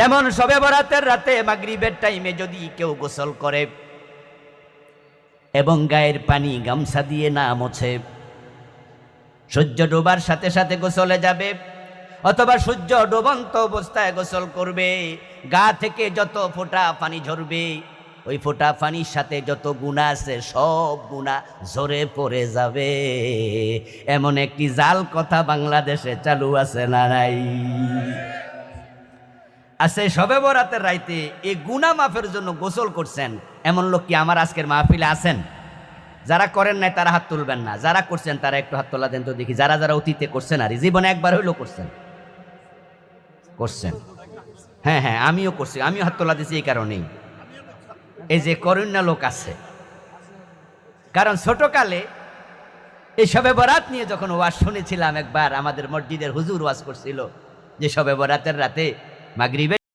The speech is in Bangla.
তেমন সবে বরাতের রাতে মাগরিবের টাইমে যদি কেউ গোসল করে এবং গায়ের পানি গামছা দিয়ে না মোছে, সূর্য ডোবার সাথে সাথে গোসলে যাবে অথবা সূর্য ডোবন্ত অবস্থায় গোসল করবে, গা থেকে যত ফোঁটা পানি ঝরবে, ওই ফোঁটা পানির সাথে যত গুণা আছে সব গুণা ঝরে পড়ে যাবে। এমন একটি জাল কথা বাংলাদেশে চালু আছে না নাই? আছে সবে বরাতের রাইতে এই গুনা মাফের জন্য গোসল করছেন। এমন লোক কি আমার আজকের মাহফিলে আছেন? যারা করেন নাই তারা হাত তুলবেন না। যারা করছেন তারা একটু হাত তোলা দেন তো দেখি। যারা যারা অতীতে করছেন আর জীবনে একবার হইলেও করছেন। করছেন। হ্যাঁ হ্যাঁ আমিও করছি। আমিও হাত তোলা দিছি এই কারণেই। এই যে করুণা লোক আছে। কারণ ছোটকালে এই সবে বরাত নিয়ে যখন ওয়াজ শুনেছিলাম একবার, আমাদের মসজিদের হুজুর ওয়াজ করছিল যে সবে বরাতের রাতে Magribe